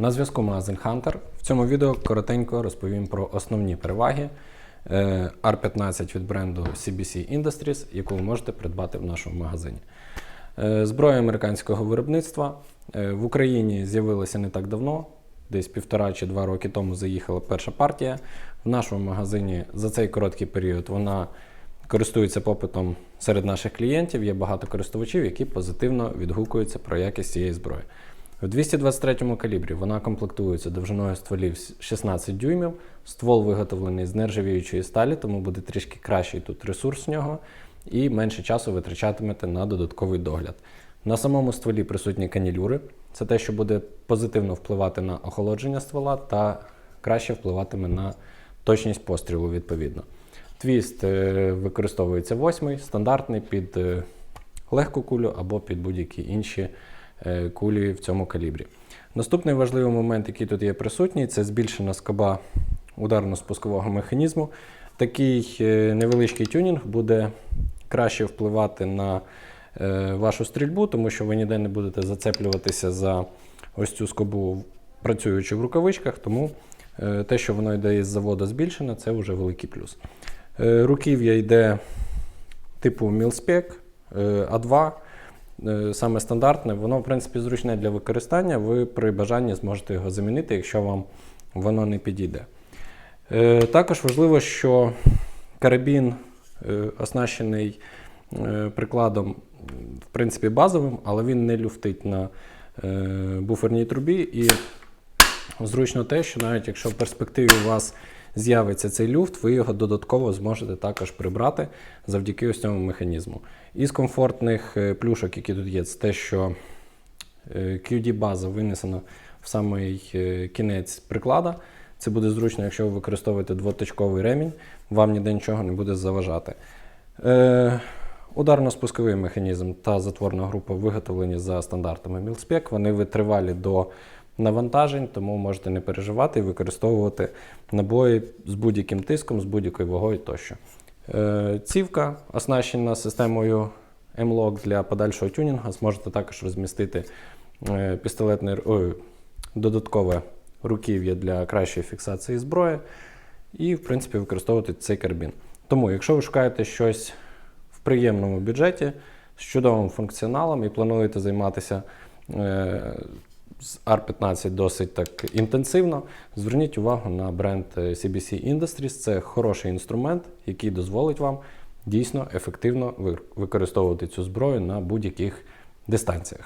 На зв'язку магазин Hunter. В цьому відео коротенько розповім про основні переваги е, R15 від бренду CBC Industries, яку ви можете придбати в нашому магазині. Е, Зброя американського виробництва е, в Україні з'явилася не так давно, десь півтора чи два роки тому заїхала перша партія. В нашому магазині за цей короткий період вона користується попитом серед наших клієнтів. Є багато користувачів, які позитивно відгукуються про якість цієї зброї. В 223-му калібрі вона комплектується довжиною стволів 16 дюймів. Ствол виготовлений з нержавіючої сталі, тому буде трішки кращий тут ресурс в нього і менше часу витрачатимете на додатковий догляд. На самому стволі присутні канілюри. Це те, що буде позитивно впливати на охолодження ствола та краще впливатиме на точність пострілу відповідно. Твіст е, використовується восьмий, стандартний під е, легку кулю або під будь-які інші кулі в цьому калібрі. Наступний важливий момент, який тут є присутній, це збільшена скоба ударно-спускового механізму. Такий е, невеличкий тюнінг буде краще впливати на е, вашу стрільбу, тому що ви ніде не будете зацеплюватися за ось цю скобу, працюючи в рукавичках, тому е, те, що воно йде із заводу збільшене, це вже великий плюс. Е, Руків'я йде типу Мілспек А2. Е, Саме стандартне, воно, в принципі, зручне для використання. Ви при бажанні зможете його замінити, якщо вам воно не підійде. Е, Також важливо, що карабін е, оснащений прикладом, в принципі, базовим, але він не люфтить на буферній трубі. І зручно те, що навіть якщо в перспективі у вас з'явиться цей люфт, ви його додатково зможете також прибрати завдяки ось цьому механізму. Із комфортних е, плюшок, які тут є, це те, що е, QD-база винесена в самий е, кінець приклада. Це буде зручно, якщо ви використовуєте двоточковий ремінь, вам ніде нічого не буде заважати. Е, Ударно-спусковий механізм та затворна група виготовлені за стандартами Мілспек. Вони витривалі до навантажень, тому можете не переживати і використовувати набої з будь-яким тиском, з будь-якою вагою тощо. Е, Цівка оснащена системою M-Lock для подальшого тюнінгу. Зможете також розмістити е, пістолетне ой, додаткове руків'я для кращої фіксації зброї і, в принципі, використовувати цей карабін. Тому, якщо ви шукаєте щось в приємному бюджеті з чудовим функціоналом і плануєте займатися е, з R15 досить так інтенсивно, зверніть увагу на бренд е, CBC Industries. Це хороший інструмент, який дозволить вам дійсно ефективно використовувати цю зброю на будь-яких дистанціях.